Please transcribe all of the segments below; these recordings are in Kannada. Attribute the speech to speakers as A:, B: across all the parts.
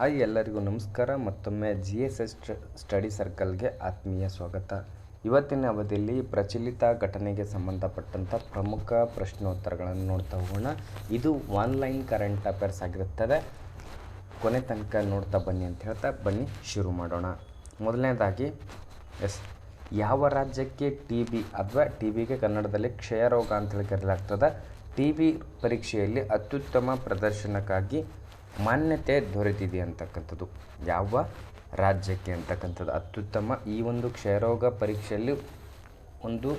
A: ಹಾಯ್ ಎಲ್ಲರಿಗೂ ನಮಸ್ಕಾರ. ಮತ್ತೊಮ್ಮೆ ಜಿ ಎಸ್ ಎಸ್ ಸ್ಟಡಿ ಸರ್ಕಲ್ಗೆ ಆತ್ಮೀಯ ಸ್ವಾಗತ. ಇವತ್ತಿನ ಅವಧಿಯಲ್ಲಿ ಪ್ರಚಲಿತ ಘಟನೆಗೆ ಸಂಬಂಧಪಟ್ಟಂಥ ಪ್ರಮುಖ ಪ್ರಶ್ನೋತ್ತರಗಳನ್ನು ನೋಡ್ತಾ ಹೋಗೋಣ. ಇದು ಆನ್ಲೈನ್ ಕರೆಂಟ್ ಅಫೇರ್ಸ್ ಆಗಿರುತ್ತದೆ. ಕೊನೆ ತನಕ ನೋಡ್ತಾ ಬನ್ನಿ ಅಂತ ಹೇಳ್ತಾ ಬನ್ನಿ, ಶುರು ಮಾಡೋಣ. ಮೊದಲನೇದಾಗಿ, ಎಸ್, ಯಾವ ರಾಜ್ಯಕ್ಕೆ ಟಿ ಬಿ ಅಥವಾ ಟಿ ಬಿಗೆ ಕನ್ನಡದಲ್ಲಿ ಕ್ಷಯರೋಗ ಅಂತೇಳಿ ಕರೆಯಲಾಗ್ತದೆ. ಟಿ ಬಿ ಪರೀಕ್ಷೆಯಲ್ಲಿ ಅತ್ಯುತ್ತಮ ಪ್ರದರ್ಶನಕ್ಕಾಗಿ ಮಾನ್ಯತೆ ದೊರೆತಿದೆ ಅಂತಕ್ಕಂಥದ್ದು. ಯಾವ ರಾಜ್ಯಕ್ಕೆ ಅಂತಕ್ಕಂಥದ್ದು? ಅತ್ಯುತ್ತಮ ಈ ಒಂದು ಕ್ಷಯರೋಗ ಪರೀಕ್ಷೆಯಲ್ಲಿ ಒಂದು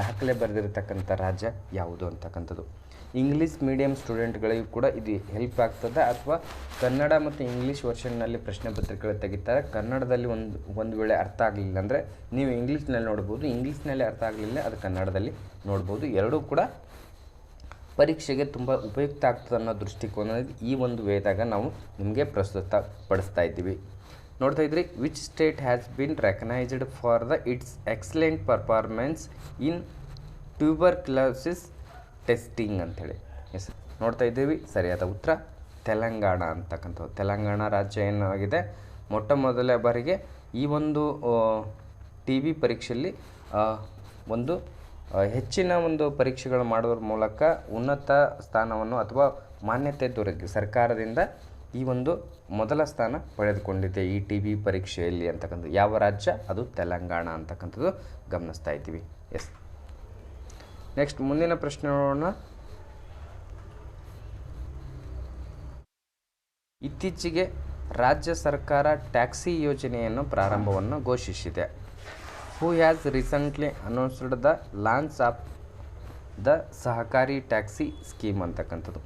A: ದಾಖಲೆ ಬರೆದಿರತಕ್ಕಂಥ ರಾಜ್ಯ ಯಾವುದು ಅಂತಕ್ಕಂಥದ್ದು? ಇಂಗ್ಲೀಷ್ ಮೀಡಿಯಂ ಸ್ಟೂಡೆಂಟ್ಗಳಿಗೂ ಕೂಡ ಇದು ಹೆಲ್ಪ್ ಆಗ್ತದೆ. ಅಥವಾ ಕನ್ನಡ ಮತ್ತು ಇಂಗ್ಲೀಷ್ ವರ್ಷನ್ನಲ್ಲಿ ಪ್ರಶ್ನೆ ಪತ್ರಿಕೆಗಳು ತೆಗಿತಾರೆ. ಕನ್ನಡದಲ್ಲಿ ಒಂದು ಒಂದು ವೇಳೆ ಅರ್ಥ ಆಗಲಿಲ್ಲ ಅಂದರೆ ನೀವು ಇಂಗ್ಲೀಷ್ನಲ್ಲಿ ನೋಡ್ಬೋದು. ಇಂಗ್ಲೀಷ್ನಲ್ಲಿ ಅರ್ಥ ಆಗಲಿಲ್ಲ ಅದು ಕನ್ನಡದಲ್ಲಿ ನೋಡ್ಬೋದು. ಎರಡೂ ಕೂಡ ಪರೀಕ್ಷೆಗೆ ತುಂಬ ಉಪಯುಕ್ತ ಆಗ್ತದೆ ಅನ್ನೋ ದೃಷ್ಟಿಕೋನದಲ್ಲಿ ಈ ಒಂದು ವೇದಾಗ ನಾವು ನಿಮಗೆ ಪ್ರಸ್ತುತ ಪಡಿಸ್ತಾ ಇದ್ದೀವಿ. ನೋಡ್ತಾ ಇದ್ರಿ which state has been recognised for the it's excellent performance in tuberculosis testing ಅಂಥೇಳಿ. ಎಸ್ ನೋಡ್ತಾ ಇದ್ದೀವಿ, ಸರಿಯಾದ ಉತ್ತರ, ತೆಲಂಗಾಣ ಅಂತಕ್ಕಂಥದ್ದು. ತೆಲಂಗಾಣ ರಾಜ್ಯ ಏನಾಗಿದೆ? ಮೊಟ್ಟ ಮೊದಲ ಬಾರಿಗೆ ಈ ಒಂದು ಟಿ ವಿ ಪರೀಕ್ಷೆಯಲ್ಲಿ ಒಂದು ಹೆಚ್ಚಿನ ಒಂದು ಪರೀಕ್ಷೆಗಳು ಮಾಡೋದ್ರ ಮೂಲಕ ಉನ್ನತ ಸ್ಥಾನವನ್ನು ಅಥವಾ ಮಾನ್ಯತೆ ದೊರಕಿ ಸರ್ಕಾರದಿಂದ ಈ ಒಂದು ಮೊದಲ ಸ್ಥಾನ ಪಡೆದುಕೊಂಡಿದೆ ಈ ಟಿ ಬಿ ಪರೀಕ್ಷೆಯಲ್ಲಿ ಅಂತಕ್ಕಂಥದ್ದು. ಯಾವ ರಾಜ್ಯ? ಅದು ತೆಲಂಗಾಣ ಅಂತಕ್ಕಂಥದ್ದು ಗಮನಿಸ್ತಾ ಇದ್ದೀವಿ. ಎಸ್. ನೆಕ್ಸ್ಟ್ ಮುಂದಿನ ಪ್ರಶ್ನೆ ನೋಡೋಣ. ಇತ್ತೀಚೆಗೆ ರಾಜ್ಯ ಸರ್ಕಾರ ಟ್ಯಾಕ್ಸಿ ಯೋಜನೆಯನ್ನು ಪ್ರಾರಂಭವನ್ನು ಘೋಷಿಸಿದೆ. Who has recently announced the launch of the Sahakari taxi scheme ಅಂತಕ್ಕಂಥದ್ದು.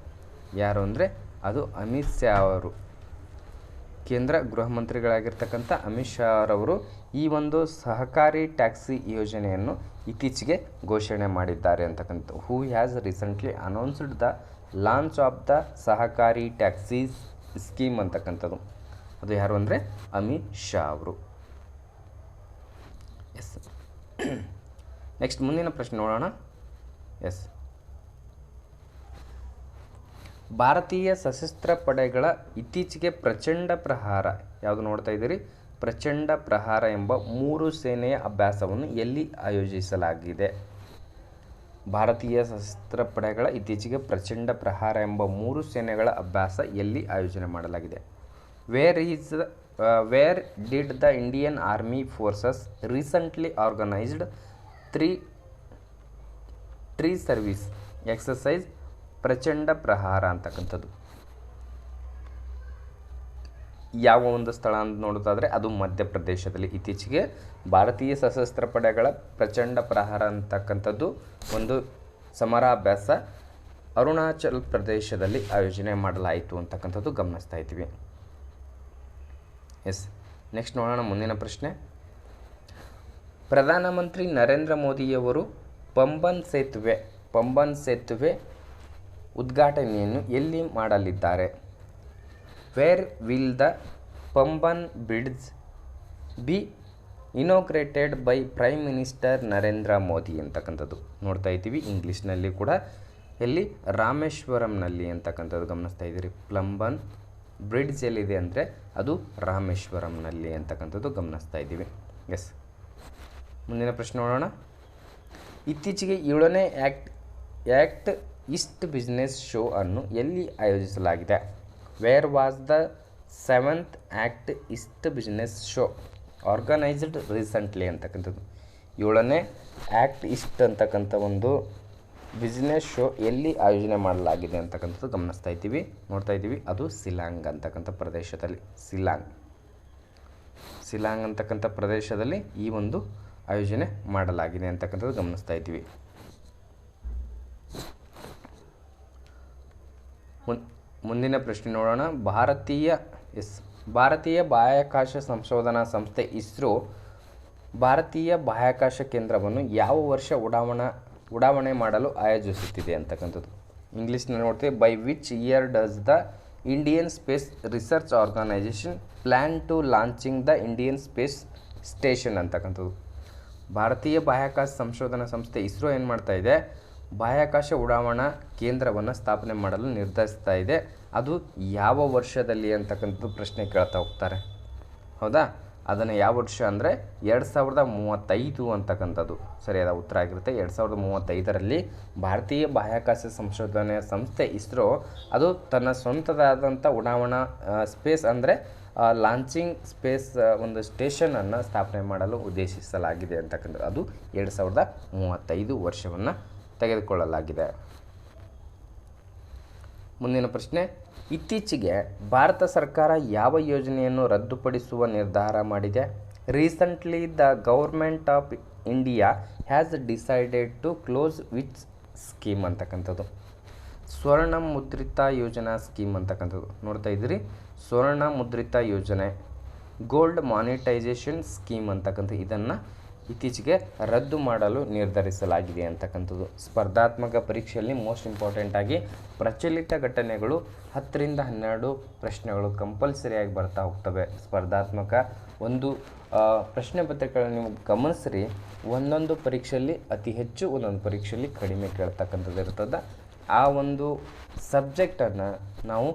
A: ಯಾರು ಅಂದರೆ ಅದು ಅಮಿತ್ ಶಾ ಅವರು. ಕೇಂದ್ರ ಗೃಹ ಮಂತ್ರಿಗಳಾಗಿರ್ತಕ್ಕಂಥ ಅಮಿತ್ ಶಾ ಅವರವರು ಈ ಒಂದು ಸಹಕಾರಿ ಟ್ಯಾಕ್ಸಿ ಯೋಜನೆಯನ್ನು ಇತ್ತೀಚೆಗೆ ಘೋಷಣೆ ಮಾಡಿದ್ದಾರೆ ಅಂತಕ್ಕಂಥ who has recently announced the launch of the Sahakari taxi scheme ಅಂತಕ್ಕಂಥದ್ದು. ಅದು ಯಾರು ಅಂದರೆ ಅಮಿತ್ ಶಾ ಅವರು. ಎಸ್ ನೆಕ್ಸ್ಟ್ ಮುಂದಿನ ಪ್ರಶ್ನೆ ನೋಡೋಣ. ಎಸ್ ಭಾರತೀಯ ಸಶಸ್ತ್ರ ಪಡೆಗಳ ಇತ್ತೀಚೆಗೆ ಪ್ರಚಂಡ ಪ್ರಹಾರ ಯಾವುದು ನೋಡ್ತಾ ಇದ್ದೀರಿ? ಪ್ರಚಂಡ ಪ್ರಹಾರ ಎಂಬ ಮೂರು ಸೇನೆಯ ಅಭ್ಯಾಸವನ್ನು ಎಲ್ಲಿ ಆಯೋಜಿಸಲಾಗಿದೆ? ಭಾರತೀಯ ಸಶಸ್ತ್ರ ಪಡೆಗಳ ಇತ್ತೀಚೆಗೆ ಪ್ರಚಂಡ ಪ್ರಹಾರ ಎಂಬ ಮೂರು ಸೇನೆಗಳ ಅಭ್ಯಾಸ ಎಲ್ಲಿ ಆಯೋಜನೆ ಮಾಡಲಾಗಿದೆ? Where is where did the Indian army forces recently organised three tri service exercise Prachand Prahar ಅಂತಕ್ಕಂಥದ್ದು? ಯಾವ ಒಂದು ಸ್ಥಳ ಅಂತ ನೋಡೋದಾದರೆ ಅದು ಮಧ್ಯಪ್ರದೇಶದಲ್ಲಿ. ಇತ್ತೀಚೆಗೆ ಭಾರತೀಯ ಸಶಸ್ತ್ರ ಪಡೆಗಳ ಪ್ರಚಂಡ ಪ್ರಹಾರ ಅಂತಕ್ಕಂಥದ್ದು ಒಂದು ಸಮರಾಭ್ಯಾಸ ಅರುಣಾಚಲ್ ಪ್ರದೇಶದಲ್ಲಿ ಆಯೋಜನೆ ಮಾಡಲಾಯಿತು ಅಂತಕ್ಕಂಥದ್ದು ಗಮನಿಸ್ತಾ ಇದ್ದೀವಿ. ಎಸ್. ನೆಕ್ಸ್ಟ್ ನೋಡೋಣ ಮುಂದಿನ ಪ್ರಶ್ನೆ. ಪ್ರಧಾನಮಂತ್ರಿ ನರೇಂದ್ರ ಮೋದಿಯವರು ಪಂಬನ್ ಸೇತುವೆ ಪಂಬನ್ ಸೇತುವೆ ಉದ್ಘಾಟನೆಯನ್ನು ಎಲ್ಲಿ ಮಾಡಲಿದ್ದಾರೆ? Where will the Pamban bridge be inaugurated by prime minister Narendra Modi ಅಂತಕ್ಕಂಥದ್ದು? ನೋಡ್ತಾ ಇದ್ದೀವಿ ಇಂಗ್ಲೀಷ್ನಲ್ಲಿ ಕೂಡ. ಎಲ್ಲಿ? ರಾಮೇಶ್ವರಂನಲ್ಲಿ ಅಂತಕ್ಕಂಥದ್ದು ಗಮನಿಸ್ತಾ ಇದ್ದೀರಿ. ಪ್ಲಂಬನ್ ಬ್ರಿಡ್ಜ್ ಎಲ್ಲಿದೆ ಅಂದರೆ ಅದು ರಾಮೇಶ್ವರಂನಲ್ಲಿ ಅಂತಕ್ಕಂಥದ್ದು ಗಮನಿಸ್ತಾ ಇದ್ದೀವಿ. ಎಸ್ ಮುಂದಿನ ಪ್ರಶ್ನೆ ನೋಡೋಣ. ಇತ್ತೀಚೆಗೆ ಏಳನೇ act act east business show ಅನ್ನು ಎಲ್ಲಿ ಆಯೋಜಿಸಲಾಗಿದೆ? Where was the seventh act east business show? Organised recently ಅಂತಕ್ಕಂಥದ್ದು. ಏಳನೇ ಆ್ಯಕ್ಟ್ ಇಸ್ಟ್ ಅಂತಕ್ಕಂಥ ಒಂದು ಬಿಸ್ನೆಸ್ ಶೋ ಎಲ್ಲಿ ಆಯೋಜನೆ ಮಾಡಲಾಗಿದೆ ಅಂತಕ್ಕಂಥದ್ದು ಗಮನಿಸ್ತಾ ಇದ್ದೀವಿ. ನೋಡ್ತಾ ಇದ್ದೀವಿ. ಅದು ಸಿಲಾಂಗ್ ಅಂತಕ್ಕಂಥ ಪ್ರದೇಶದಲ್ಲಿ. ಸಿಲಾಂಗ್ ಸಿಲಾಂಗ್ ಅಂತಕ್ಕಂಥ ಪ್ರದೇಶದಲ್ಲಿ ಈ ಒಂದು ಆಯೋಜನೆ ಮಾಡಲಾಗಿದೆ ಅಂತಕ್ಕಂಥದ್ದು ಗಮನಿಸ್ತಾ ಇದ್ದೀವಿ. ಮುಂದಿನ ಪ್ರಶ್ನೆ ನೋಡೋಣ. ಭಾರತೀಯ ಎಸ್, ಭಾರತೀಯ ಬಾಹ್ಯಾಕಾಶ ಸಂಶೋಧನಾ ಸಂಸ್ಥೆ ಇಸ್ರೋ ಭಾರತೀಯ ಬಾಹ್ಯಾಕಾಶ ಕೇಂದ್ರವನ್ನು ಯಾವ ವರ್ಷ ಉಡಾವಣಾ ಉಡಾವಣೆ ಮಾಡಲು ಆಯೋಜಿಸುತ್ತಿದೆ ಅಂತಕ್ಕಂಥದ್ದು. ಇಂಗ್ಲೀಷ್ನಲ್ಲಿ ನೋಡ್ತೀವಿ by which year does the Indian space research organisation plan to launching the Indian space station ಅಂತಕ್ಕಂಥದ್ದು. ಭಾರತೀಯ ಬಾಹ್ಯಾಕಾಶ ಸಂಶೋಧನಾ ಸಂಸ್ಥೆ ಇಸ್ರೋ ಏನು ಮಾಡ್ತಾ ಇದೆ? ಬಾಹ್ಯಾಕಾಶ ಉಡಾವಣಾ ಕೇಂದ್ರವನ್ನು ಸ್ಥಾಪನೆ ಮಾಡಲು ನಿರ್ಧರಿಸ್ತಾ ಇದೆ. ಅದು ಯಾವ ವರ್ಷದಲ್ಲಿ ಅಂತಕ್ಕಂಥದ್ದು ಪ್ರಶ್ನೆ ಕೇಳ್ತಾ ಹೋಗ್ತಾರೆ. ಹೌದಾ? ಅದನ್ನು ಯಾವ ವರ್ಷ ಅಂದರೆ ಎರಡು ಸಾವಿರದ ಮೂವತ್ತೈದು ಅಂತಕ್ಕಂಥದ್ದು. ಸರಿಯಾದ ಉತ್ತರ ಆಗಿರುತ್ತೆ. ಎರಡು ಸಾವಿರದ ಮೂವತ್ತೈದರಲ್ಲಿ ಭಾರತೀಯ ಬಾಹ್ಯಾಕಾಶ ಸಂಶೋಧನೆ ಸಂಸ್ಥೆ ಇಸ್ರೋ ಅದು ತನ್ನ ಸ್ವಂತದಾದಂಥ ಉಡಾವಣಾ ಸ್ಪೇಸ್ ಅಂದರೆ ಲಾಂಚಿಂಗ್ ಸ್ಪೇಸ್ ಒಂದು ಸ್ಟೇಷನನ್ನು ಸ್ಥಾಪನೆ ಮಾಡಲು ಉದ್ದೇಶಿಸಲಾಗಿದೆ ಅಂತಕ್ಕಂಥದ್ದು. ಅದು ಎರಡು ಸಾವಿರದ ಮೂವತ್ತೈದು ವರ್ಷವನ್ನು ತೆಗೆದುಕೊಳ್ಳಲಾಗಿದೆ. ಮುಂದಿನ ಪ್ರಶ್ನೆ. ಇತ್ತೀಚೆಗೆ ಭಾರತ ಸರ್ಕಾರ ಯಾವ ಯೋಜನೆಯನ್ನು ರದ್ದುಪಡಿಸುವ ನಿರ್ಧಾರ ಮಾಡಿದೆ? Recently the government of India has decided to close which scheme ಅಂತಕ್ಕಂಥದ್ದು. ಸ್ವರ್ಣ ಮುದ್ರಿತ ಯೋಜನಾ ಸ್ಕೀಮ್ ಅಂತಕ್ಕಂಥದ್ದು. ನೋಡ್ತಾ ಇದ್ದೀರಿ? ಸ್ವರ್ಣ ಮುದ್ರಿತ ಯೋಜನೆ, ಗೋಲ್ಡ್ ಮಾನಿಟೈಸೇಷನ್ ಸ್ಕೀಮ್ ಅಂತಕ್ಕಂಥ ಇದನ್ನು ಇತ್ತೀಚೆಗೆ ರದ್ದು ಮಾಡಲು ನಿರ್ಧರಿಸಲಾಗಿದೆ ಅಂತಕ್ಕಂಥದ್ದು. ಸ್ಪರ್ಧಾತ್ಮಕ ಪರೀಕ್ಷೆಯಲ್ಲಿ ಮೋಸ್ಟ್ ಇಂಪಾರ್ಟೆಂಟ್ ಆಗಿ ಪ್ರಚಲಿತ ಘಟನೆಗಳು ಹತ್ತರಿಂದ ಹನ್ನೆರಡು ಪ್ರಶ್ನೆಗಳು ಕಂಪಲ್ಸರಿಯಾಗಿ ಬರ್ತಾ ಹೋಗ್ತವೆ. ಸ್ಪರ್ಧಾತ್ಮಕ ಒಂದು ಪ್ರಶ್ನೆ ಪತ್ರಿಕೆಗಳನ್ನು ನೀವು ಗಮನಿಸ್ರಿ, ಒಂದೊಂದು ಪರೀಕ್ಷೆಯಲ್ಲಿ ಅತಿ ಹೆಚ್ಚು ಒಂದೊಂದು ಪರೀಕ್ಷೆಯಲ್ಲಿ ಕಡಿಮೆ ಕೇಳ್ತಕ್ಕಂಥದ್ದು ಇರ್ತದೆ. ಆ ಒಂದು ಸಬ್ಜೆಕ್ಟನ್ನು ನಾವು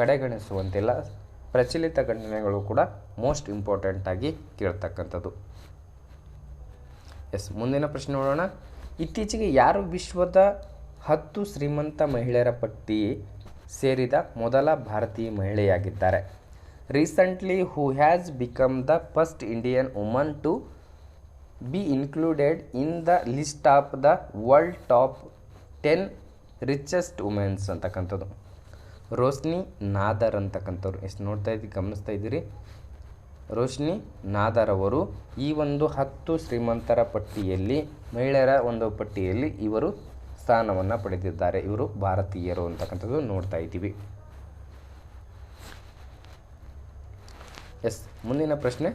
A: ಕಡೆಗಣಿಸುವಂತಿಲ್ಲ. ಪ್ರಚಲಿತ ಘಟನೆಗಳು ಕೂಡ ಮೋಸ್ಟ್ ಇಂಪಾರ್ಟೆಂಟಾಗಿ ಕೇಳ್ತಕ್ಕಂಥದ್ದು. ಎಸ್, ಮುಂದಿನ ಪ್ರಶ್ನೆ ನೋಡೋಣ. ಇತ್ತೀಚೆಗೆ ಯಾರು ವಿಶ್ವದ ಹತ್ತು ಶ್ರೀಮಂತ ಮಹಿಳೆಯರ ಪಟ್ಟಿ ಸೇರಿದ ಮೊದಲ ಭಾರತೀಯ ಮಹಿಳೆಯಾಗಿದ್ದಾರೆ? Recently who has become the first Indian woman to be included in the list of the world top ten richest womens ಅಂತಕ್ಕಂಥದ್ದು. ರೋಶ್ನಿ ನಾದರ್ ಅಂತಕ್ಕಂಥವ್ರು. ಎಷ್ಟು ನೋಡ್ತಾ ಇದ್ದೀವಿ ಗಮನಿಸ್ತಾ ಇದ್ದೀರಿ. ರೋಶ್ನಿ ಅವರು ಈ ಒಂದು ಹತ್ತು ಶ್ರೀಮಂತರ ಪಟ್ಟಿಯಲ್ಲಿ, ಮಹಿಳೆಯರ ಒಂದು ಪಟ್ಟಿಯಲ್ಲಿ ಇವರು ಸ್ಥಾನವನ್ನು ಪಡೆದಿದ್ದಾರೆ. ಇವರು ಭಾರತೀಯರು ಅಂತಕ್ಕಂಥದ್ದು ನೋಡ್ತಾ ಇದ್ದೀವಿ. ಎಸ್, ಮುಂದಿನ ಪ್ರಶ್ನೆ.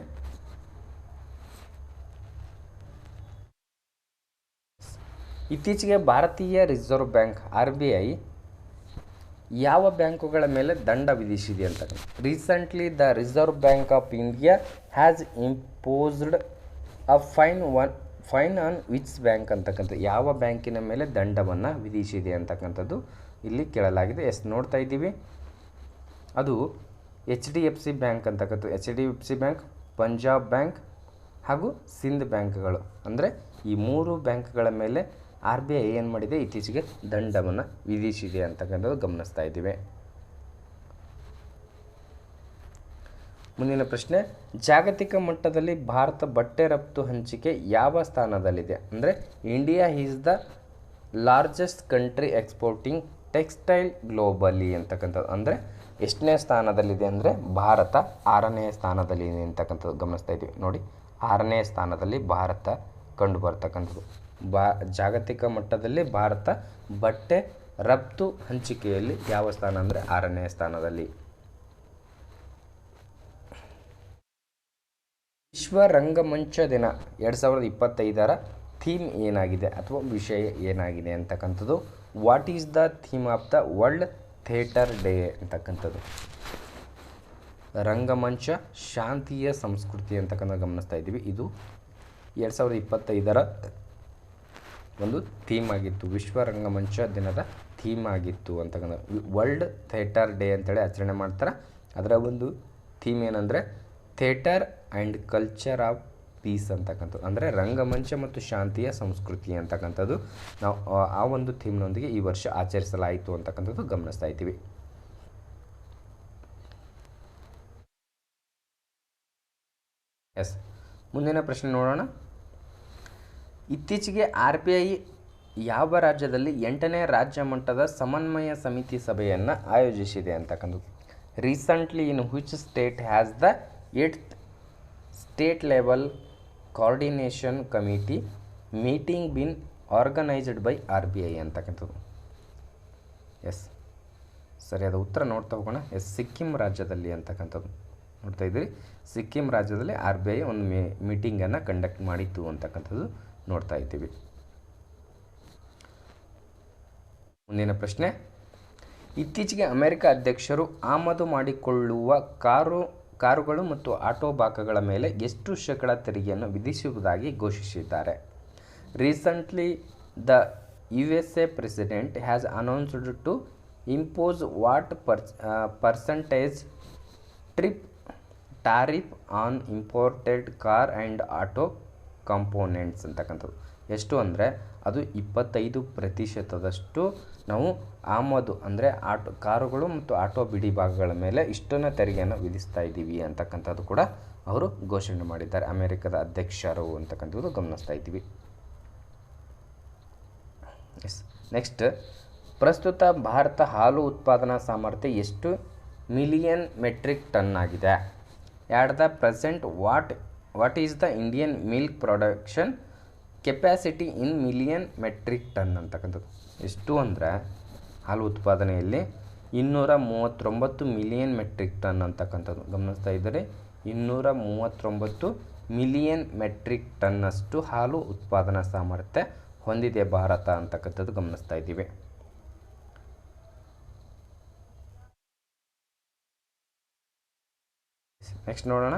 A: ಇತ್ತೀಚೆಗೆ ಭಾರತೀಯ reserve bank, R B I ಯಾವ ಬ್ಯಾಂಕುಗಳ ಮೇಲೆ ದಂಡ ವಿಧಿಸಿದೆ ಅಂತ recently the reserve bank of India has imposed a fine one fine on which bank ಅಂತಕ್ಕಂಥ ಯಾವ ಬ್ಯಾಂಕಿನ ಮೇಲೆ ದಂಡವನ್ನು ವಿಧಿಸಿದೆ ಅಂತಕ್ಕಂಥದ್ದು ಇಲ್ಲಿ ಕೇಳಲಾಗಿದೆ. ಎಸ್, ನೋಡ್ತಾ ಇದ್ದೀವಿ. ಅದು H D F C bank ಅಂತಕ್ಕಂಥದ್ದು. H D F C bank Punjab bank ಹಾಗೂ ಸಿಂಧ್ ಬ್ಯಾಂಕ್ಗಳು ಅಂದರೆ ಈ ಮೂರು ಬ್ಯಾಂಕ್ಗಳ ಮೇಲೆ ಆರ್ ಬಿ ಐ ಏನು ಮಾಡಿದೆ? ಇತ್ತೀಚೆಗೆ ದಂಡವನ್ನು ವಿಧಿಸಿದೆ ಅಂತಕ್ಕಂಥದ್ದು ಗಮನಿಸ್ತಾ ಇದ್ದೀವಿ. ಮುಂದಿನ ಪ್ರಶ್ನೆ, ಜಾಗತಿಕ ಮಟ್ಟದಲ್ಲಿ ಭಾರತ ಬಟ್ಟೆ ರಫ್ತು ಹಂಚಿಕೆ ಯಾವ ಸ್ಥಾನದಲ್ಲಿದೆ? ಅಂದರೆ, India is the largest country exporting textile globally ಅಂತಕ್ಕಂಥದ್ದು. ಅಂದರೆ, ಎಷ್ಟನೇ ಸ್ಥಾನದಲ್ಲಿದೆ ಅಂದರೆ, ಭಾರತ ಆರನೇ ಸ್ಥಾನದಲ್ಲಿದೆ ಅಂತಕ್ಕಂಥದ್ದು ಗಮನಿಸ್ತಾ ಇದ್ದೀವಿ. ನೋಡಿ, ಆರನೇ ಸ್ಥಾನದಲ್ಲಿ ಭಾರತ ಕಂಡು ಬರ್ತಕ್ಕಂಥದ್ದು. ಬಾ, ಜಾಗತಿಕ ಮಟ್ಟದಲ್ಲಿ ಭಾರತ ಬಟ್ಟೆ ರಫ್ತು ಹಂಚಿಕೆಯಲ್ಲಿ ಯಾವ ಸ್ಥಾನ ಅಂದರೆ ಆರನೇ ಸ್ಥಾನದಲ್ಲಿ? ವಿಶ್ವ ರಂಗಮಂಚ ದಿನ ಎರಡು ಸಾವಿರದ ಇಪ್ಪತ್ತೈದರ ಥೀಮ್ ಏನಾಗಿದೆ ಅಥವಾ ವಿಷಯ ಏನಾಗಿದೆ ಅಂತಕ್ಕಂಥದ್ದು? What is the theme of the world theatre day ಅಂತಕ್ಕಂಥದ್ದು. ರಂಗಮಂಚ ಶಾಂತಿಯ ಸಂಸ್ಕೃತಿ ಅಂತಕ್ಕಂಥ ಗಮನಿಸ್ತಾ ಇದ್ದೀವಿ. ಇದು ಎರಡು ಸಾವಿರದ ಇಪ್ಪತ್ತೈದರ ಒಂದು ಥೀಮ್ ಆಗಿತ್ತು. ವಿಶ್ವ ರಂಗಮಂಚ ದಿನದ ಥೀಮ್ ಆಗಿತ್ತು ಅಂತಕ್ಕಂಥ ವರ್ಲ್ಡ್ ಥಿಯೇಟರ್ ಡೇ ಅಂತೇಳಿ ಆಚರಣೆ ಮಾಡ್ತಾರೆ. ಅದರ ಒಂದು ಥೀಮ್ ಏನಂದರೆ theatre and culture of peace ಅಂತಕ್ಕಂಥದ್ದು. ಅಂದರೆ ರಂಗಮಂಚ ಮತ್ತು ಶಾಂತಿಯ ಸಂಸ್ಕೃತಿ ಅಂತಕ್ಕಂಥದ್ದು. ನಾವು, ಆ ಒಂದು ಥೀಮ್ನೊಂದಿಗೆ ಈ ವರ್ಷ ಆಚರಿಸಲಾಯಿತು ಅಂತಕ್ಕಂಥದ್ದು ಗಮನಿಸ್ತಾ ಇದ್ದೀವಿ. ಎಸ್ ಮುಂದಿನ ಪ್ರಶ್ನೆ ನೋಡೋಣ. ಇತ್ತೀಚೆಗೆ ಆರ್ ಬಿ ಐ ಯಾವ ರಾಜ್ಯದಲ್ಲಿ ಎಂಟನೇ ರಾಜ್ಯ ಮಟ್ಟದ ಸಮನ್ವಯ ಸಮಿತಿ ಸಭೆಯನ್ನು ಆಯೋಜಿಸಿದೆ ಅಂತಕ್ಕಂಥದ್ದು. Recently in which state has the eighth state level coordination committee meeting been organised by R B I ಅಂತಕ್ಕಂಥದ್ದು. ಎಸ್ ಸರಿ ಅದು ಉತ್ತರ ನೋಡ್ತಾ ಹೋಗೋಣ. ಎಸ್ ಸಿಕ್ಕಿಂ ರಾಜ್ಯದಲ್ಲಿ ಅಂತಕ್ಕಂಥದ್ದು. ನೋಡ್ತಾ ಇದ್ದೀರಿ. ಸಿಕ್ಕಿಂ ರಾಜ್ಯದಲ್ಲಿ ಆರ್ ಬಿ ಐ ಒಂದು ಮೀಟಿಂಗನ್ನು ಕಂಡಕ್ಟ್ ಮಾಡಿತ್ತು ಅಂತಕ್ಕಂಥದ್ದು. ನೋಡ್ತಾ ಇದ್ದೀವಿ. ಮುಂದಿನ ಪ್ರಶ್ನೆ. ಇತ್ತೀಚೆಗೆ ಅಮೆರಿಕ ಅಧ್ಯಕ್ಷರು ಆಮದು ಮಾಡಿಕೊಳ್ಳುವ ಕಾರು, ಕಾರುಗಳು ಮತ್ತು ಆಟೋ ಭಾಗಗಳ ಮೇಲೆ ಎಷ್ಟು ಶೇಕಡ ತೆರಿಗೆಯನ್ನು ವಿಧಿಸುವುದಾಗಿ ಘೋಷಿಸಿದ್ದಾರೆ. Recently the U S A president has announced to impose what pers percentage trip tariff on imported car and auto components ಅಂತಕ್ಕಂಥದ್ದು. ಎಷ್ಟು ಅಂದರೆ ಅದು ಇಪ್ಪತ್ತೈದು ಪ್ರತಿಶತದಷ್ಟು ನಾವು ಆಮದು ಅಂದರೆ ಆಟೋ ಕಾರುಗಳು ಮತ್ತು ಆಟೋ ಬಿಡಿ ಭಾಗಗಳ ಮೇಲೆ ಇಷ್ಟನ್ನು ತೆರಿಗೆಯನ್ನು ವಿಧಿಸ್ತಾ ಇದ್ದೀವಿ ಅಂತಕ್ಕಂಥದ್ದು ಕೂಡ ಅವರು ಘೋಷಣೆ ಮಾಡಿದ್ದಾರೆ. ಅಮೆರಿಕದ ಅಧ್ಯಕ್ಷರು ಅಂತಕ್ಕಂಥದ್ದು ಗಮನಿಸ್ತಾ ಇದ್ದೀವಿ. ಎಸ್ ನೆಕ್ಸ್ಟ್ ಪ್ರಸ್ತುತ ಭಾರತ ಹಾಲು ಉತ್ಪಾದನಾ ಸಾಮರ್ಥ್ಯ ಎಷ್ಟು ಮಿಲಿಯನ್ ಮೆಟ್ರಿಕ್ ಟನ್ ಆಗಿದೆ? At the present what what is the Indian milk production capacity in million metric ton ಅಂತಕ್ಕಂಥದ್ದು? ಎಷ್ಟು ಅಂದರೆ ಹಾಲು ಉತ್ಪಾದನೆಯಲ್ಲಿ ಇನ್ನೂರ ಮೂವತ್ತೊಂಬತ್ತು ಮಿಲಿಯನ್ ಮೆಟ್ರಿಕ್ ಟನ್ ಅಂತಕ್ಕಂಥದ್ದು. ಗಮನಿಸ್ತಾ ಇದ್ದರೆ, ಇನ್ನೂರ ಮೂವತ್ತೊಂಬತ್ತು ಮಿಲಿಯನ್ ಮೆಟ್ರಿಕ್ ಟನ್ನಷ್ಟು ಹಾಲು ಉತ್ಪಾದನಾ ಸಾಮರ್ಥ್ಯ ಹೊಂದಿದೆ ಭಾರತ ಅಂತಕ್ಕಂಥದ್ದು ಗಮನಿಸ್ತಾ ಇದ್ದೀವಿ. ನೆಕ್ಸ್ಟ್ ನೋಡೋಣ.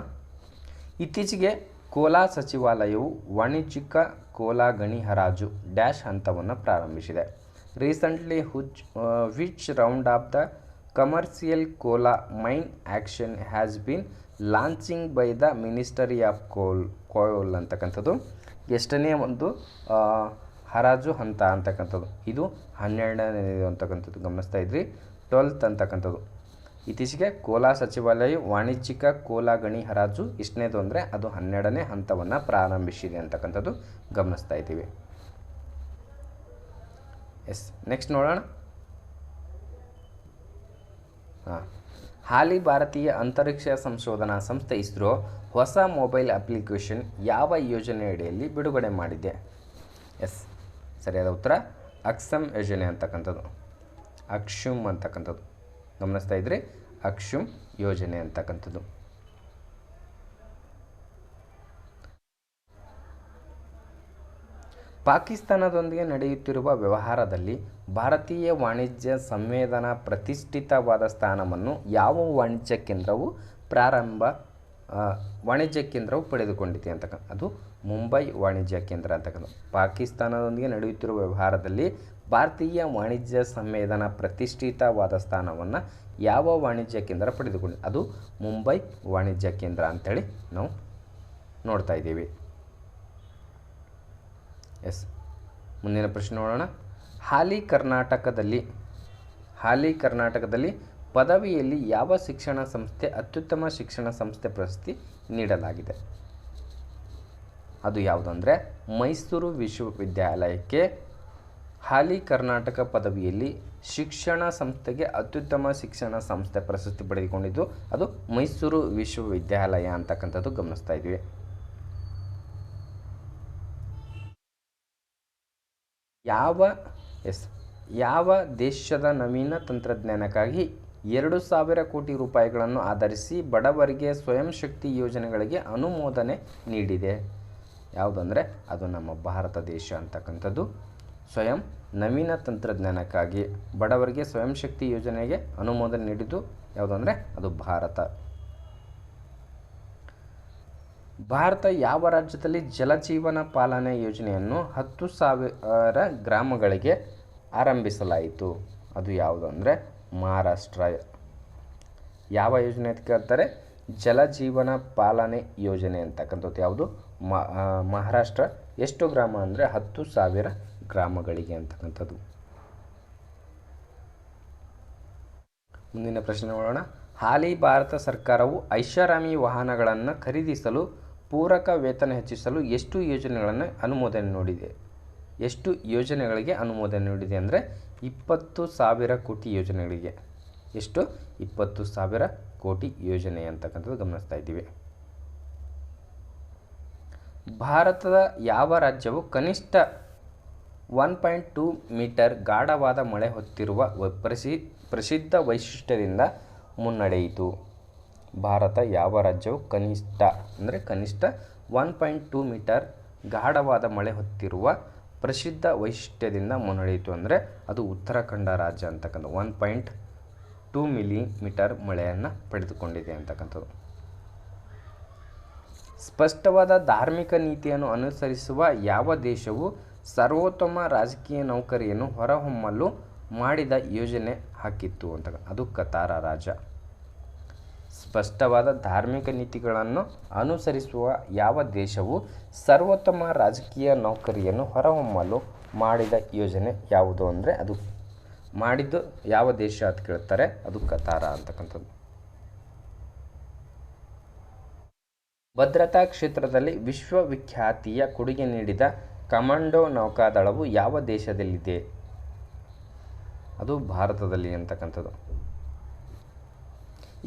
A: ಇತ್ತೀಚೆಗೆ ಕೋಲಾ ಸಚಿವಾಲಯವು ವಾಣಿಜ್ಯಿಕ ಕೋಲಾ ಗಣಿ ಹರಾಜು ಡ್ಯಾಶ್ ಹಂತವನ್ನು ಪ್ರಾರಂಭಿಸಿದೆ. Recently ಹುಚ್ which round of the commercial coal mine auction has been launching by the ministry of coal coal ಅಂತಕ್ಕಂಥದ್ದು. ಎಷ್ಟನೇ ಒಂದು ಹರಾಜು ಹಂತ ಅಂತಕ್ಕಂಥದ್ದು. ಇದು ಹನ್ನೆರಡನೇ ಅಂತಕ್ಕಂಥದ್ದು. ಗಮನಿಸ್ತಾ ಇದ್ರಿ. ಟ್ವೆಲ್ತ್ ಅಂತಕ್ಕಂಥದ್ದು. ಇತ್ತೀಚೆಗೆ ಕೋಲಾ ಸಚಿವಾಲಯ ವಾಣಿಜ್ಯಿಕ ಕೋಲಾ ಗಣಿ ಹರಾಜು ಇಷ್ಟನೇದು ಅಂದರೆ ಅದು ಹನ್ನೆರಡನೇ ಹಂತವನ್ನು ಪ್ರಾರಂಭಿಸಿದೆ ಅಂತಕ್ಕಂಥದ್ದು ಗಮನಿಸ್ತಾ ಇದ್ದೀವಿ. ಎಸ್ ನೆಕ್ಸ್ಟ್ ನೋಡೋಣ. ಹಾಂ, ಹಾಲಿ ಭಾರತೀಯ ಅಂತರಿಕ್ಷ ಸಂಶೋಧನಾ ಸಂಸ್ಥೆ ಇಸ್ರೋ ಹೊಸ ಮೊಬೈಲ್ ಅಪ್ಲಿಕೇಶನ್ ಯಾವ ಯೋಜನೆಯಡಿಯಲ್ಲಿ ಬಿಡುಗಡೆ ಮಾಡಿದೆ? ಎಸ್, ಸರಿಯಾದ ಉತ್ತರ ಅಕ್ಸಮ್ ಯೋಜನೆ ಅಂತಕ್ಕಂಥದ್ದು. ಅಕ್ಷುಮ್ ಅಂತಕ್ಕಂಥದ್ದು. ಗಮನಿಸ್ತಾ ಇದ್ರಿ ಅಕ್ಷುಮ್ ಯೋಜನೆ ಅಂತಕ್ಕಂಥದ್ದು. ಪಾಕಿಸ್ತಾನದೊಂದಿಗೆ ನಡೆಯುತ್ತಿರುವ ವ್ಯವಹಾರದಲ್ಲಿ ಭಾರತೀಯ ವಾಣಿಜ್ಯ ಸಂವೇದನಾ ಪ್ರತಿಷ್ಠಿತವಾದ ಸ್ಥಾನವನ್ನು ಯಾವ ವಾಣಿಜ್ಯ ಕೇಂದ್ರವು ಪ್ರಾರಂಭ ವಾಣಿಜ್ಯ ಕೇಂದ್ರವು ಪಡೆದುಕೊಂಡಿದೆ ಅಂತಕ್ಕಂಥ ಅದು ಮುಂಬೈ ವಾಣಿಜ್ಯ ಕೇಂದ್ರ ಅಂತಕ್ಕಂಥ ಪಾಕಿಸ್ತಾನದೊಂದಿಗೆ ನಡೆಯುತ್ತಿರುವ ವ್ಯವಹಾರದಲ್ಲಿ ಭಾರತೀಯ ವಾಣಿಜ್ಯ ಸಂವೇದನ ಪ್ರತಿಷ್ಠಿತವಾದ ಸ್ಥಾನವನ್ನು ಯಾವ ವಾಣಿಜ್ಯ ಕೇಂದ್ರ ಪಡೆದುಕೊಂಡಿದೆ ಅದು ಮುಂಬೈ ವಾಣಿಜ್ಯ ಕೇಂದ್ರ ಅಂಥೇಳಿ ನಾವು ನೋಡ್ತಾ ಇದ್ದೀವಿ. ಎಸ್, ಮುಂದಿನ ಪ್ರಶ್ನೆ ನೋಡೋಣ. ಹಾಲಿ ಕರ್ನಾಟಕದಲ್ಲಿ ಹಾಲಿ ಕರ್ನಾಟಕದಲ್ಲಿ ಪದವಿಯಲ್ಲಿ ಯಾವ ಶಿಕ್ಷಣ ಸಂಸ್ಥೆ ಅತ್ಯುತ್ತಮ ಶಿಕ್ಷಣ ಸಂಸ್ಥೆ ಪ್ರಶಸ್ತಿ ನೀಡಲಾಗಿದೆ? ಅದು ಯಾವುದಂದರೆ ಮೈಸೂರು ವಿಶ್ವವಿದ್ಯಾಲಯಕ್ಕೆ ಹಾಲಿ ಕರ್ನಾಟಕ ಪದವಿಯಲ್ಲಿ ಶಿಕ್ಷಣ ಸಂಸ್ಥೆಗೆ ಅತ್ಯುತ್ತಮ ಶಿಕ್ಷಣ ಸಂಸ್ಥೆ ಪ್ರಶಸ್ತಿ ಪಡೆದುಕೊಂಡಿದ್ದು, ಅದು ಮೈಸೂರು ವಿಶ್ವವಿದ್ಯಾಲಯ ಅಂತಕ್ಕಂಥದ್ದು ಗಮನಿಸ್ತಾ ಇದ್ದೀವಿ. ಯಾವ, ಎಸ್, ಯಾವ ದೇಶದ ನವೀನ ತಂತ್ರಜ್ಞಾನಕ್ಕಾಗಿ ಎರಡು ಸಾವಿರ ಕೋಟಿ ರೂಪಾಯಿಗಳನ್ನು ಆಧರಿಸಿ ಬಡವರಿಗೆ ಸ್ವಯಂ ಶಕ್ತಿ ಯೋಜನೆಗಳಿಗೆ ಅನುಮೋದನೆ ನೀಡಿದೆ? ಯಾವುದಂದರೆ ಅದು ನಮ್ಮ ಭಾರತ ದೇಶ ಅಂತಕ್ಕಂಥದ್ದು. ಸ್ವಯಂ ನವೀನ ತಂತ್ರಜ್ಞಾನಕ್ಕಾಗಿ ಬಡವರಿಗೆ ಸ್ವಯಂ ಶಕ್ತಿ ಯೋಜನೆಗೆ ಅನುಮೋದನೆ ನೀಡಿದ್ದು ಯಾವುದಂದರೆ ಅದು ಭಾರತ. ಭಾರತ ಯಾವ ರಾಜ್ಯದಲ್ಲಿ ಜಲಜೀವನ ಪಾಲನೆ ಯೋಜನೆಯನ್ನು ಹತ್ತು ಸಾವಿರ ಗ್ರಾಮಗಳಿಗೆ ಆರಂಭಿಸಲಾಯಿತು? ಅದು ಯಾವುದು ಅಂದರೆ ಮಹಾರಾಷ್ಟ್ರ. ಯಾವ ಯೋಜನೆ ಅಂತ ಕೇಳ್ತಾರೆ? ಜಲಜೀವನ ಪಾಲನೆ ಯೋಜನೆ ಅಂತಕ್ಕಂಥದ್ದು ಯಾವುದು? ಮಹಾರಾಷ್ಟ್ರ. ಎಷ್ಟು ಗ್ರಾಮ ಅಂದರೆ ಹತ್ತು ಸಾವಿರ ಗ್ರಾಮಗಳಿಗೆ ಅಂತಕ್ಕಂಥದ್ದು. ಮುಂದಿನ ಪ್ರಶ್ನೆ ನೋಡೋಣ. ಹಾಲಿ ಭಾರತ ಸರ್ಕಾರವು ಐಷಾರಾಮಿ ವಾಹನಗಳನ್ನು ಖರೀದಿಸಲು, ಪೂರಕ ವೇತನ ಹೆಚ್ಚಿಸಲು ಎಷ್ಟು ಯೋಜನೆಗಳನ್ನು ಅನುಮೋದನೆ ನೀಡಿದೆ? ಎಷ್ಟು ಯೋಜನೆಗಳಿಗೆ ಅನುಮೋದನೆ ನೀಡಿದೆ ಅಂದರೆ ಇಪ್ಪತ್ತು ಸಾವಿರ ಕೋಟಿ ಯೋಜನೆಗಳಿಗೆ. ಎಷ್ಟು? ಇಪ್ಪತ್ತು ಸಾವಿರ ಕೋಟಿ ಯೋಜನೆ ಅಂತಕ್ಕಂಥದ್ದು ಗಮನಿಸ್ತಾ ಇದ್ದೀವಿ. ಭಾರತದ ಯಾವ ರಾಜ್ಯವು ಕನಿಷ್ಠ ಒನ್ ಪಾಯಿಂಟ್ ಟೂ ಮೀಟರ್ ಗಾಢವಾದ ಮಳೆ ಹೊತ್ತಿರುವ ಪ್ರಸಿ, ಪ್ರಸಿದ್ಧ ವೈಶಿಷ್ಟ್ಯದಿಂದ ಮುನ್ನಡೆಯಿತು. ಭಾರತ ಯಾವ ರಾಜ್ಯವು ಕನಿಷ್ಠ, ಅಂದರೆ ಕನಿಷ್ಠ ಒನ್ ಪಾಯಿಂಟ್ ಟೂ ಮೀಟರ್ ಗಾಢವಾದ ಮಳೆ ಹೊತ್ತಿರುವ ಪ್ರಸಿದ್ಧ ವೈಶಿಷ್ಟ್ಯದಿಂದ ಮುನ್ನಡೆಯಿತು ಅಂದರೆ ಅದು ಉತ್ತರಾಖಂಡ ರಾಜ್ಯ ಅಂತಕ್ಕಂಥ ಒನ್ ಪಾಯಿಂಟ್ ಟೂ ಮಿಲಿಮೀಟರ್ ಮಳೆಯನ್ನು ಪಡೆದುಕೊಂಡಿದೆ ಅಂತಕ್ಕಂಥದ್ದು. ಸ್ಪಷ್ಟವಾದ ಧಾರ್ಮಿಕ ನೀತಿಯನ್ನು ಅನುಸರಿಸುವ ಯಾವ ದೇಶವು ಸರ್ವೋತ್ತಮ ರಾಜಕೀಯ ನೌಕರಿಯನ್ನು ಹೊರಹೊಮ್ಮಲು ಮಾಡಿದ ಯೋಜನೆ ಹಾಕಿತ್ತು ಅಂತ ಅದು ಕತಾರ ರಾಜ. ಸ್ಪಷ್ಟವಾದ ಧಾರ್ಮಿಕ ನೀತಿಗಳನ್ನು ಅನುಸರಿಸುವ ಯಾವ ದೇಶವು ಸರ್ವೋತ್ತಮ ರಾಜಕೀಯ ನೌಕರಿಯನ್ನು ಹೊರಹೊಮ್ಮಲು ಮಾಡಿದ ಯೋಜನೆ ಯಾವುದು ಅಂದರೆ ಅದು ಮಾಡಿದ್ದು ಯಾವ ದೇಶ ಅಂತ ಕೇಳ್ತಾರೆ, ಅದು ಕತಾರ ಅಂತಕ್ಕಂಥದ್ದು. ಭದ್ರತಾ ಕ್ಷೇತ್ರದಲ್ಲಿ ವಿಶ್ವವಿಖ್ಯಾತಿಯ ಕೊಡುಗೆ ನೀಡಿದ ಕಮಾಂಡೋ ನೌಕಾದಳವು ಯಾವ ದೇಶದಲ್ಲಿದೆ? ಅದು ಭಾರತದಲ್ಲಿ ಅಂತಕ್ಕಂಥದ್ದು.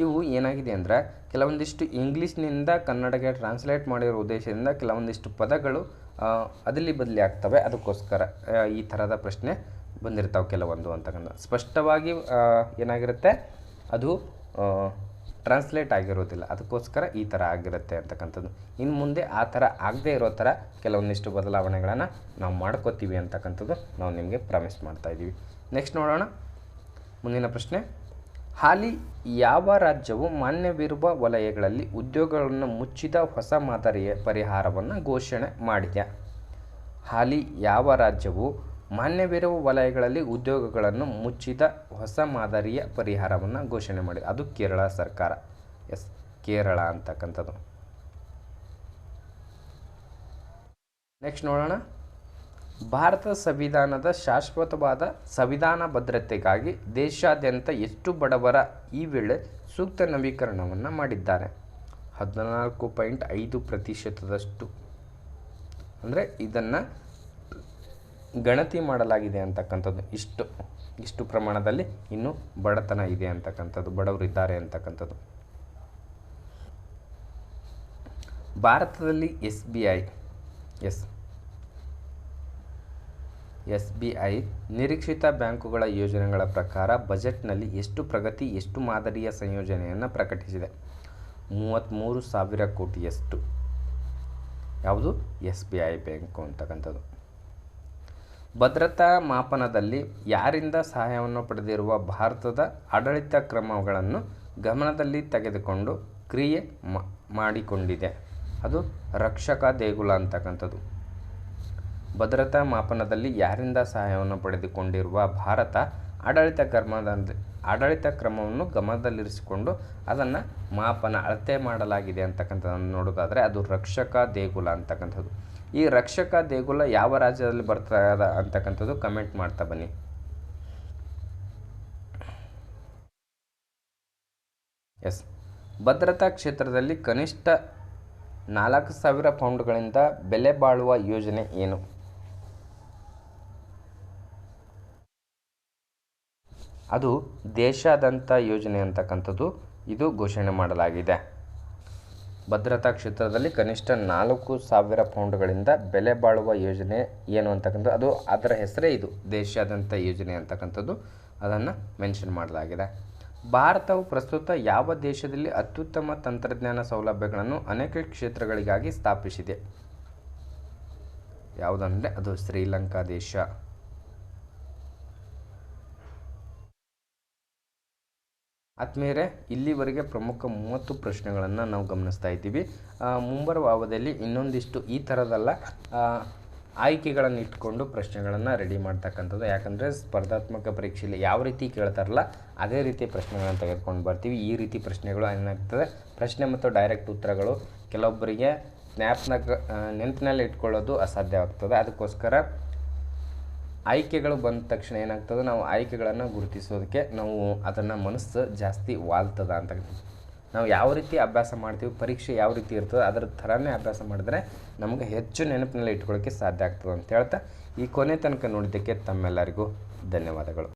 A: ಇವು ಏನಾಗಿದೆ ಅಂದರೆ, ಕೆಲವೊಂದಿಷ್ಟು ಇಂಗ್ಲೀಷ್ನಿಂದ ಕನ್ನಡಕ್ಕೆ ಟ್ರಾನ್ಸ್ಲೇಟ್ ಮಾಡಿರೋ ಉದ್ದೇಶದಿಂದ ಕೆಲವೊಂದಿಷ್ಟು ಪದಗಳು ಅದಲ್ಲಿ ಅದಲಿ ಬದಲಿ ಆಗ್ತವೆ. ಅದಕ್ಕೋಸ್ಕರ ಈ ಥರದ ಪ್ರಶ್ನೆ ಬಂದಿರ್ತಾವೆ ಕೆಲವೊಂದು ಅಂತಕ್ಕಂಥ. ಸ್ಪಷ್ಟವಾಗಿ ಏನಾಗಿರುತ್ತೆ? ಅದು ಟ್ರಾನ್ಸ್ಲೇಟ್ ಆಗಿರೋದಿಲ್ಲ. ಅದಕ್ಕೋಸ್ಕರ ಈ ಥರ ಆಗಿರುತ್ತೆ ಅಂತಕ್ಕಂಥದ್ದು. ಇನ್ನು ಮುಂದೆ ಆ ಥರ ಆಗದೇ ಇರೋ ಥರ ಕೆಲವೊಂದಿಷ್ಟು ಬದಲಾವಣೆಗಳನ್ನು ನಾವು ಮಾಡ್ಕೋತೀವಿ ಅಂತಕ್ಕಂಥದ್ದು ನಾವು ನಿಮಗೆ ಪ್ರಾಮಿಸ್ ಮಾಡ್ತಾ ಇದ್ದೀವಿ ನೆಕ್ಸ್ಟ್ ನೋಡೋಣ. ಮುಂದಿನ ಪ್ರಶ್ನೆ. ಹಾಲಿ ಯಾವ ರಾಜ್ಯವು ಮಾನ್ಯವಿರುವ ವಲಯಗಳಲ್ಲಿ ಉದ್ಯೋಗಗಳನ್ನು ಮುಚ್ಚಿದ ಹೊಸ ಮಾದರಿಯ ಪರಿಹಾರವನ್ನು ಘೋಷಣೆ ಮಾಡಿದೆ? ಹಾಲಿ ಯಾವ ರಾಜ್ಯವು ಮಾನ್ಯವಿರುವ ವಲಯಗಳಲ್ಲಿ ಉದ್ಯೋಗಗಳನ್ನು ಮುಚ್ಚಿದ ಹೊಸ ಮಾದರಿಯ ಪರಿಹಾರವನ್ನು ಘೋಷಣೆ ಮಾಡಿದೆ ಅದು ಕೇರಳ ಸರ್ಕಾರ. ಎಸ್, ಕೇರಳ ಅಂತಕ್ಕಂಥದ್ದು. ನೆಕ್ಸ್ಟ್ ನೋಡೋಣ. ಭಾರತ ಸಂವಿಧಾನದ ಶಾಶ್ವತವಾದ ಸಂವಿಧಾನ ಭದ್ರತೆಗಾಗಿ ದೇಶಾದ್ಯಂತ ಎಷ್ಟು ಬಡವರ ಈ ವೇಳೆ ಸೂಕ್ತ ನವೀಕರಣವನ್ನು ಮಾಡಿದ್ದಾರೆ? ಹದಿನಾಲ್ಕು ಪಾಯಿಂಟ್ ಐದು ಪ್ರತಿಶತದಷ್ಟು. ಅಂದರೆ ಇದನ್ನು ಗಣತಿ ಮಾಡಲಾಗಿದೆ ಅಂತಕ್ಕಂಥದ್ದು. ಇಷ್ಟು ಇಷ್ಟು ಪ್ರಮಾಣದಲ್ಲಿ ಇನ್ನೂ ಬಡತನ ಇದೆ ಅಂತಕ್ಕಂಥದ್ದು ಬಡವರಿದ್ದಾರೆ ಅಂತಕ್ಕಂಥದ್ದು. ಭಾರತದಲ್ಲಿ S B I, S S B I ನಿರೀಕ್ಷಿತ ಬ್ಯಾಂಕುಗಳ ಯೋಜನೆಗಳ ಪ್ರಕಾರ ಬಜೆಟ್ನಲ್ಲಿ ಎಷ್ಟು ಪ್ರಗತಿ, ಎಷ್ಟು ಮಾದರಿಯ ಸಂಯೋಜನೆಯನ್ನು ಪ್ರಕಟಿಸಿದೆ? ಮೂವತ್ತ್ಮೂರು ಸಾವಿರ ಕೋಟಿಯಷ್ಟು. ಯಾವುದು? ಎಸ್ ಬಿ ಐ ಬ್ಯಾಂಕು ಅಂತಕ್ಕಂಥದ್ದು. ಭದ್ರತಾ ಮಾಪನದಲ್ಲಿ ಯಾರಿಂದ ಸಹಾಯವನ್ನು ಪಡೆದಿರುವ ಭಾರತದ ಆಡಳಿತ ಕ್ರಮಗಳನ್ನು ಗಮನದಲ್ಲಿ ತೆಗೆದುಕೊಂಡು ಕ್ರಿಯೆ ಮಾಡಿಕೊಂಡಿದೆ. ಅದು ರಕ್ಷಕ ದೇಗುಲ ಅಂತಕ್ಕಂಥದ್ದು. ಭದ್ರತಾ ಮಾಪನದಲ್ಲಿ ಯಾರಿಂದ ಸಹಾಯವನ್ನು ಪಡೆದುಕೊಂಡಿರುವ ಭಾರತ ಆಡಳಿತ ಕ್ರಮದ ಆಡಳಿತ ಕ್ರಮವನ್ನು ಗಮನದಲ್ಲಿರಿಸಿಕೊಂಡು ಅದನ್ನು ಮಾಪನ, ಅಳತೆ ಮಾಡಲಾಗಿದೆ ಅಂತಕ್ಕಂಥದ್ದನ್ನು ನೋಡೋದಾದರೆ ಅದು ರಕ್ಷಕ ದೇಗುಲ ಅಂತಕ್ಕಂಥದ್ದು. ಈ ರಕ್ಷಕ ದೇಗುಲ ಯಾವ ರಾಜ್ಯದಲ್ಲಿ ಬರ್ತದ ಅಂತಕ್ಕಂಥದ್ದು ಕಮೆಂಟ್ ಮಾಡ್ತಾ ಬನ್ನಿ. ಎಸ್ ಭದ್ರತಾ ಕ್ಷೇತ್ರದಲ್ಲಿ ಕನಿಷ್ಠ ನಾಲ್ಕು ಸಾವಿರ ಪೌಂಡ್ಗಳಿಂದ ಬೆಲೆ ಬಾಳುವ ಯೋಜನೆ ಏನು? ಅದು ದೇಶಾದ್ಯಂತ ಯೋಜನೆ ಅಂತಕ್ಕಂಥದ್ದು ಇದು ಘೋಷಣೆ ಮಾಡಲಾಗಿದೆ. ಭದ್ರತಾ ಕ್ಷೇತ್ರದಲ್ಲಿ ಕನಿಷ್ಠ ನಾಲ್ಕು ಸಾವಿರ ಪೌಂಡ್ಗಳಿಂದ ಬೆಲೆ ಬಾಳುವ ಯೋಜನೆ ಏನು ಅಂತಕ್ಕಂಥದ್ದು, ಅದು ಅದರ ಹೆಸರೇ ಇದು, ದೇಶಾದ್ಯಂತ ಯೋಜನೆ ಅಂತಕ್ಕಂಥದ್ದು ಅದನ್ನು ಮೆನ್ಷನ್ ಮಾಡಲಾಗಿದೆ. ಭಾರತವು ಪ್ರಸ್ತುತ ಯಾವ ದೇಶದಲ್ಲಿ ಅತ್ಯುತ್ತಮ ತಂತ್ರಜ್ಞಾನ ಸೌಲಭ್ಯಗಳನ್ನು ಅನೇಕ ಕ್ಷೇತ್ರಗಳಿಗಾಗಿ ಸ್ಥಾಪಿಸಿದೆ? ಯಾವುದಂದರೆ ಅದು ಶ್ರೀಲಂಕಾ ದೇಶ. ಆತ್ಮೀಯರೇ, ಇಲ್ಲಿವರೆಗೆ ಪ್ರಮುಖ ಮೂವತ್ತು ಪ್ರಶ್ನೆಗಳನ್ನು ನಾವು ಗಮನಿಸ್ತಾ ಇದ್ದೀವಿ. ಮುಂಬರುವ ಅವಧಿಯಲ್ಲಿ ಇನ್ನೊಂದಿಷ್ಟು ಈ ಥರದಲ್ಲ ಆಯ್ಕೆಗಳನ್ನು ಇಟ್ಕೊಂಡು ಪ್ರಶ್ನೆಗಳನ್ನು ರೆಡಿ ಮಾಡ್ತಕ್ಕಂಥದ್ದು. ಯಾಕಂದರೆ ಸ್ಪರ್ಧಾತ್ಮಕ ಪರೀಕ್ಷೆಯಲ್ಲಿ ಯಾವ ರೀತಿ ಕೇಳ್ತಾರಲ್ಲ, ಅದೇ ರೀತಿ ಪ್ರಶ್ನೆಗಳನ್ನು ತೆಗೆದುಕೊಂಡು ಬರ್ತೀವಿ. ಈ ರೀತಿ ಪ್ರಶ್ನೆಗಳು ಏನಾಗ್ತದೆ? ಪ್ರಶ್ನೆ ಮತ್ತು ಡೈರೆಕ್ಟ್ ಉತ್ತರಗಳು ಕೆಲವೊಬ್ಬರಿಗೆ ಸ್ನ್ಯಾಪ್ನ ನೆನಪಿನಲ್ಲಿ ಇಟ್ಕೊಳ್ಳೋದು ಅಸಾಧ್ಯವಾಗ್ತದೆ. ಅದಕ್ಕೋಸ್ಕರ ಆಯ್ಕೆಗಳು ಬಂದ ತಕ್ಷಣ ಏನಾಗ್ತದೆ? ನಾವು ಆಯ್ಕೆಗಳನ್ನು ಗುರುತಿಸೋದಕ್ಕೆ ನಾವು ಅದನ್ನು ಮನಸ್ಸು ಜಾಸ್ತಿ ವಾಲ್ತದ ಅಂತ ನಾವು ಯಾವ ರೀತಿ ಅಭ್ಯಾಸ ಮಾಡ್ತೀವಿ, ಪರೀಕ್ಷೆ ಯಾವ ರೀತಿ ಇರ್ತದೆ, ಅದರ ಥರನೇ ಅಭ್ಯಾಸ ಮಾಡಿದ್ರೆ ನಮಗೆ ಹೆಚ್ಚು ನೆನಪಿನಲ್ಲಿ ಇಟ್ಕೊಳ್ಳೋಕ್ಕೆ ಸಾಧ್ಯ ಆಗ್ತದೆ ಅಂತ ಹೇಳ್ತಾ, ಈ ಕೊನೆ ತನಕ ನೋಡಿದ್ದಕ್ಕೆ ತಮ್ಮೆಲ್ಲರಿಗೂ ಧನ್ಯವಾದಗಳು.